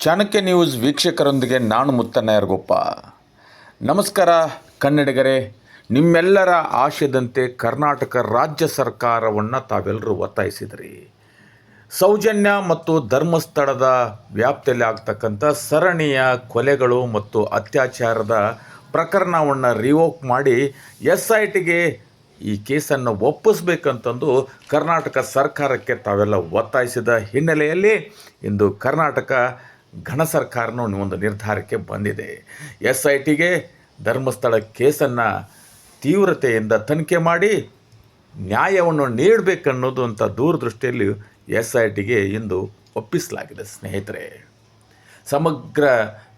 Chanakya news ವೀಕ್ಷಕರೊಂದಿಗೆ ನಾನು ಮುತ್ತಣ್ಣಯರ್ಗೊಪ್ಪ ನಮಸ್ಕಾರ, ಕನ್ನಡಿಗರೇ. ನಿಮ್ಮೆಲ್ಲರ ಆಶಯದಂತೆ ಕರ್ನಾಟಕ ರಾಜ್ಯ ಸರ್ಕಾರವನ್ನು ತಾವೆಲ್ಲರೂ ಒತ್ತಾಯಿಸಿದ್ರಿ. ಸೌಜನ್ಯ ಮತ್ತು ಧರ್ಮಸ್ಥಳದ ವ್ಯಾಪ್ತಿಯಲ್ಲಿ ಆಗ್ತಕ್ಕಂಥ ಸರಣಿಯ ಕೊಲೆಗಳು ಮತ್ತು ಅತ್ಯಾಚಾರದ ಪ್ರಕರಣವನ್ನು ರಿವೋಕ್ ಮಾಡಿ ಎಸ್ ಐ ಟಿಗೆ ಈ ಕೇಸನ್ನು ಒಪ್ಪಿಸ್ಬೇಕಂತಂದು ಕರ್ನಾಟಕ ಸರ್ಕಾರಕ್ಕೆ ತಾವೆಲ್ಲ ಒತ್ತಾಯಿಸಿದ ಹಿನ್ನೆಲೆಯಲ್ಲಿ ಇಂದು ಕರ್ನಾಟಕ ಘನ ಸರ್ಕಾರನೂ ಒಂದು ನಿರ್ಧಾರಕ್ಕೆ ಬಂದಿದೆ. ಎಸ್ ಐ ಟಿಗೆ ಧರ್ಮಸ್ಥಳ ಕೇಸನ್ನು ತೀವ್ರತೆಯಿಂದ ತನಿಖೆ ಮಾಡಿ ನ್ಯಾಯವನ್ನು ನೀಡಬೇಕನ್ನೋದು ಅಂತ ದೂರದೃಷ್ಟಿಯಲ್ಲಿ ಎಸ್ ಐ ಟಿಗೆ ಇಂದು ಒಪ್ಪಿಸಲಾಗಿದೆ ಸ್ನೇಹಿತರೆ. ಸಮಗ್ರ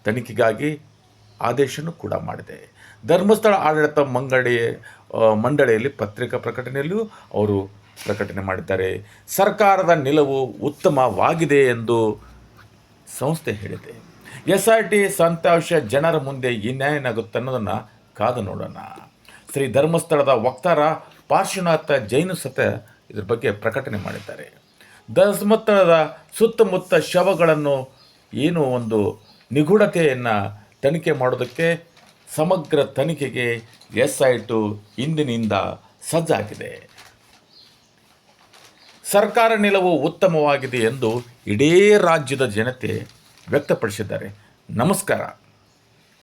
ತನಿಖೆಗಾಗಿ ಆದೇಶನೂ ಕೂಡ ಮಾಡಿದೆ. ಧರ್ಮಸ್ಥಳ ಆಡಳಿತ ಮಂಗಡಿ ಮಂಡಳಿಯಲ್ಲಿ ಪತ್ರಿಕಾ ಪ್ರಕಟಣೆಯಲ್ಲೂ ಅವರು ಪ್ರಕಟಣೆ ಮಾಡಿದ್ದಾರೆ. ಸರ್ಕಾರದ ನಿಲುವು ಉತ್ತಮವಾಗಿದೆ ಎಂದು ಸಂಸ್ಥೆ ಹೇಳಿದೆ. ಎಸ್ ಆರ್ ಟಿ ಸಂತಾಂಶ ಜನರ ಮುಂದೆ ಏನಾಗುತ್ತೆ ಅನ್ನೋದನ್ನು ಕಾದು ನೋಡೋಣ. ಶ್ರೀ ಧರ್ಮಸ್ಥಳದ ವಕ್ತಾರ ಪಾರ್ಶ್ವನಾಥ ಜೈನ ಸತ ಇದ್ರ ಬಗ್ಗೆ ಪ್ರಕಟಣೆ ಮಾಡಿದ್ದಾರೆ. ಧರ್ಮಸ್ಥಳದ ಸುತ್ತಮುತ್ತ ಶವಗಳನ್ನು ಏನು ಒಂದು ನಿಗೂಢತೆಯನ್ನು ತನಿಖೆ ಮಾಡೋದಕ್ಕೆ ಸಮಗ್ರ ತನಿಖೆಗೆ ಎಸ್ ಐ ಟು ಇಂದಿನಿಂದ ಸಜ್ಜಾಗಿದೆ. ಸರ್ಕಾರ ನಿಲುವು ಉತ್ತಮವಾಗಿದೆ ಎಂದು ಇಡೀ ರಾಜ್ಯದ ಜನತೆ ವ್ಯಕ್ತಪಡಿಸಿದ್ದಾರೆ. ನಮಸ್ಕಾರ.